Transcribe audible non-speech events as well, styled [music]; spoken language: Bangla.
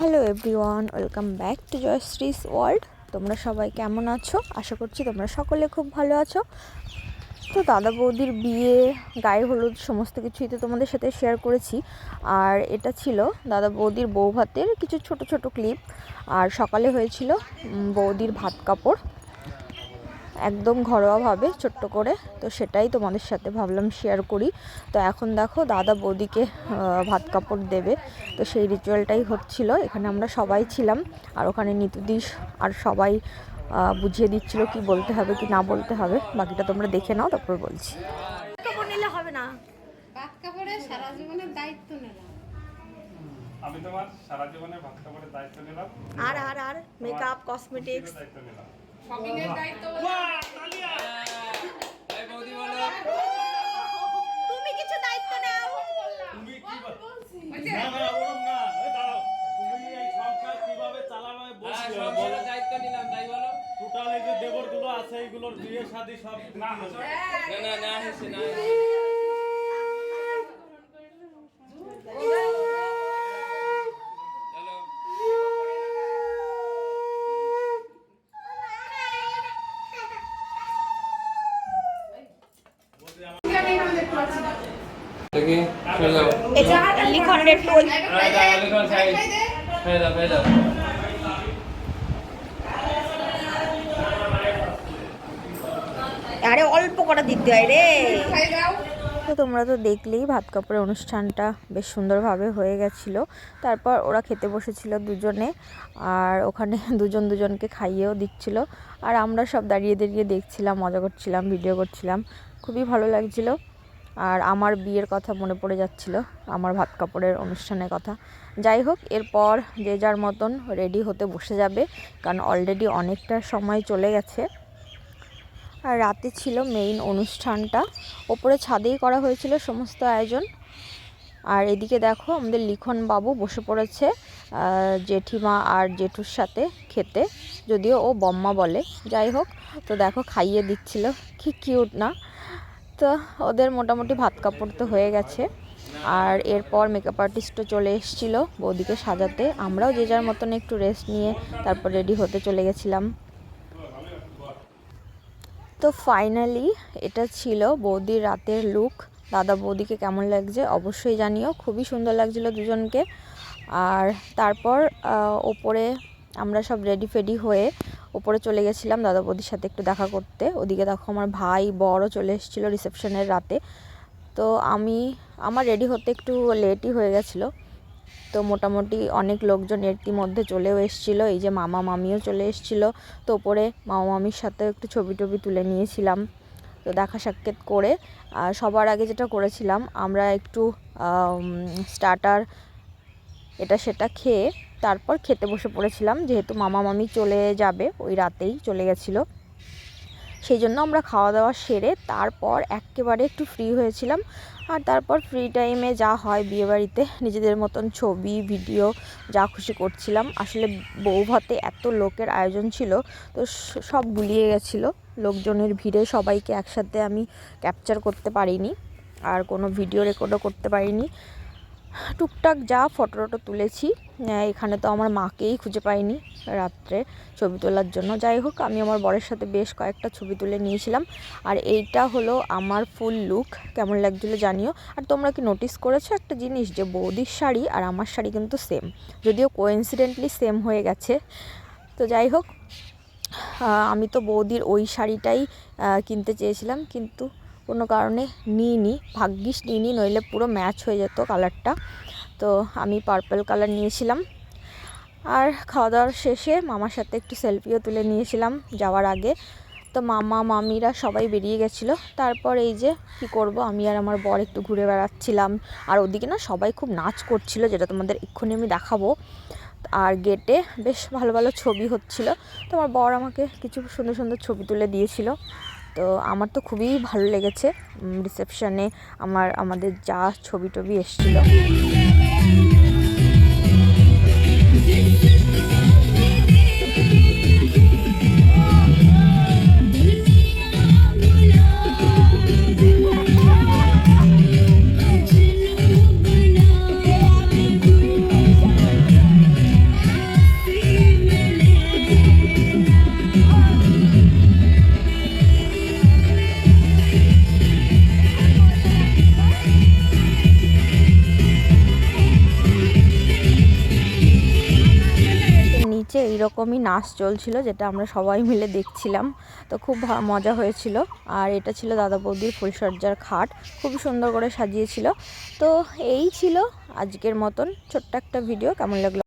Hello everyone, welcome back to Jayshree's world. তোমরা সবাই কেমন আছো? আশা করছি তোমরা সকলে খুব ভালো আছো। তো দাদা বৌদির বিয়ে, গায়ে হলুদ সমস্ত কিছুই তো তোমাদের সাথে শেয়ার করেছি। আর এটা ছিল দাদা বৌদির বউ ভাতের কিছু ছোট ছোট ক্লিপ আর সকালে হয়েছিল বৌদির ভাত কাপড়। একদম ঘরোয়াভাবে ছোট্ট করে তো সেটাই তোমাদের সাথে ভাবলাম শেয়ার করি। তো এখন দেখো দাদা বৌদিকে ভাত কাপড় দেবে। তো সেই রিচুয়ালটাই হচ্ছিল এখানে আমরা সবাই ছিলাম। আর ওখানে নিতুদিস আর সবাই বুঝিয়ে দিচ্ছিল কি বলতে হবে কি না বলতে হবে। বাকিটা তোমরা দেখে নাও তারপর বলছি। কাপড় নিলে হবে না। ভাত কাপড়ে সারা জীবনের দায়িত্ব নিলাম। আমি তোমার সারা জীবনে ভাত কাপড়ের দায়িত্ব নিলাম। আর আর আর মেকআপ কসমেটিক্স দায়িত্ব নিলাম। শপিং এর দায়িত্ব তুমি কিছু দায়িত্ব নাও। তুমি কি না না ওরকম না এই দাঁড়াও। তুমি এই সংসার কীভাবে চালাবে বলছি। বলো দায়িত্ব নিলাম তাই বলো। টোটাল এই যে দেবরগুলো আছে এইগুলোর বিয়ে শাদী সব না না না। না হেসে না আরে অল্প তোমরা তো দেখলেই ভাত কাপড়ের অনুষ্ঠানটা বেশ সুন্দরভাবে হয়ে গেছিল। তারপর ওরা খেতে বসেছিল দুজনে আর ওখানে [laughs] দুজন দুজনকে খাইয়েও দিচ্ছিল। আর আমরা সব দাঁড়িয়ে দাঁড়িয়ে দেখছিলাম, মজা করছিলাম ভিডিও করছিলাম। খুবই ভালো লাগছিল। আর আমার বিয়ের কথা মনে পড়ে যাচ্ছিল, আমার ভাত কাপড়ের অনুষ্ঠানের কথা। যাই হোক, এরপর যে যার মতন রেডি হতে বসে যাবে, কারণ অলরেডি অনেকটা সময় চলে গেছে। আর রাতে ছিল মেইন অনুষ্ঠানটা। ওপরে ছাদেই করা হয়েছিল সমস্ত আয়োজন। আর এদিকে দেখো, আমাদের লিখন বাবু বসে পড়েছে জেঠিমা আর জেঠুর সাথে খেতে, যদিও ও বম্মা বলে। যাই হোক, তো দেখো খাইয়ে দিচ্ছিল। কি কিউট না? তো ওদের মোটামুটি ভাত কাপড় তো হয়ে গেছে। আর এরপর মেকআপ আর্টিস্টও চলে এসেছিল বৌদিকে সাজাতে। আমরাও যে যার মতন একটু রেস্ট নিয়ে তারপর রেডি হতে চলে গেছিলাম। তো ফাইনালি এটা ছিল বৌদির রাতের লুক দাদা বৌদিকে কেমন লাগছে অবশ্যই জানিও, খুবই সুন্দর লাগছিল দুজনকে। আর তারপর ওপরে আমরা সব রেডি ফেডি হয়ে ওপরে চলে গেছিলাম দাদা বৌদির সাথে একটু দেখা করতে। ওদিকে দেখো আমার ভাই বড়ও চলে এসেছিল রিসেপশনের রাতে। তো আমি, আমার রেডি হতে একটু লেটই হয়ে গেছিল। তো মোটামুটি অনেক লোকজন ইতিমধ্যে চলেও এসেছিল। এই যে মামা মামিও চলে এসেছিল। তো ওপরে মামা মামির সাথে একটু ছবি টবি তুলে নিয়েছিলাম। তো দেখা সাক্ষাৎ করে সবার আগে যেটা করেছিলাম, আমরা একটু স্টার্টার এটা সেটা খেয়ে তারপর খেতে বসে পড়েছিলাম, যেহেতু মামা মামি চলে যাবে, ওই রাতেই চলে গেছিল। সেই জন্য আমরা খাওয়া দাওয়া সেরে তারপর একেবারে একটু ফ্রি হয়েছিলাম। আর তারপর ফ্রি টাইমে যা হয় বিয়েবাড়িতে, নিজেদের মতন ছবি ভিডিও যা খুশি করছিলাম। আসলে বউ ভাতে এত লোকের আয়োজন ছিল, তো সব গুলিয়ে গেছিল। লোকজনের ভিড়ে সবাইকে একসাথে আমি ক্যাপচার করতে পারিনি, আর কোনো ভিডিও রেকর্ডও করতে পারিনি। টুকটাক যা ফটো টটো তুলেছি এখানে তো আমার মাকেই খুঁজে পাইনি রাত্রে ছবি তোলার জন্য। যাই হোক, আমি আমার বরের সাথে বেশ কয়েকটা ছবি তুলে নিয়েছিলাম। আর এইটা হলো আমার ফুল লুক, কেমন লাগছিল জানিও। আর তোমরা কি নোটিস করেছ একটা জিনিস যে বৌদির শাড়ি আর আমার শাড়ি কিন্তু সেম যদিও কোইন্সিডেন্টলি সেম হয়ে গেছে। তো যাই হোক আমি তো বৌদির ওই শাড়িটাই কিনতে চেয়েছিলাম, কিন্তু কোনো কারণে নিইনি, ভাগ্যিস নিইনি, নইলে পুরো ম্যাচ হয়ে যেত কালারটা। তো আমি পার্পল কালার নিয়েছিলাম। আর খাওয়া দাওয়ার শেষে মামার সাথে একটু সেলফিও তুলে নিয়েছিলাম যাওয়ার আগে। তো মামা, মামিরা সবাই বেরিয়ে গেছিল। তারপর এই যে কি করব, আমি আর আমার বর একটু ঘুরে বেড়াচ্ছিলাম। আর ওদিকে না সবাই খুব নাচ করছিল, যেটা তোমাদের এক্ষুনি আমি দেখাবো। আর গেটে বেশ ভালো ভালো ছবি হচ্ছিল। তো আমার বর আমাকে কিছু সুন্দর সুন্দর ছবি তুলে দিয়েছিল। তো আমার তো খুবই ভালো লেগেছে রিসেপশনে আমার আমাদের যা ছবি টবি এসেছিল। স্টেজে এইরকমই নাচ চলছিল, যেটা আমরা সবাই মিলে দেখছিলাম। তো খুব মজা হয়েছিল। আর এটা ছিল দাদা বৌদির ফুলসজ্জার খাট। খুব সুন্দর করে সাজিয়েছিল। তো এই ছিল আজকের মতন ছোট্ট একটা ভিডিও। কেমন লাগল?